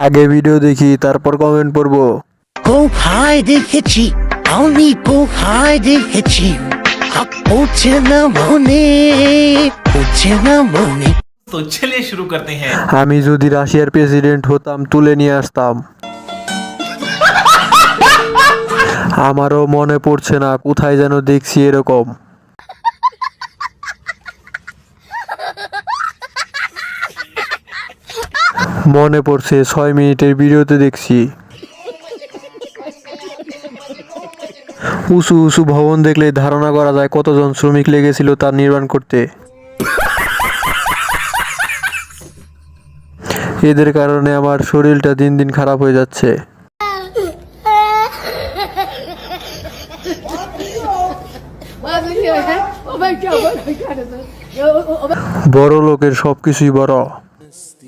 আগে ভিডিও দেখি তারপর কমেন্ট করব কো হাই দেখেছি? আমি কো হাই দেখেছি পৌঁছে না মনে পৌঁছে না মনে। তো চলে শুরু করতে হ্যাঁ। আমি যদি রাশিয়ার প্রেসিডেন্ট হতাম তুলে নিয়ে আসতাম। আমারও মনে পড়ছে না কোথায় যেন দেখছি এরকম। মনে পড়ছে, ছয় মিনিটের ভিডিওতে দেখছি। উঁচু উঁচু ভবন দেখলে ধারণা করা যায় কতজন শ্রমিক লেগেছিল তার নির্মাণ করতে। এদের কারণে আমার শরীরটা দিন দিন খারাপ হয়ে যাচ্ছে। বড় লোকের সবকিছুই বড়।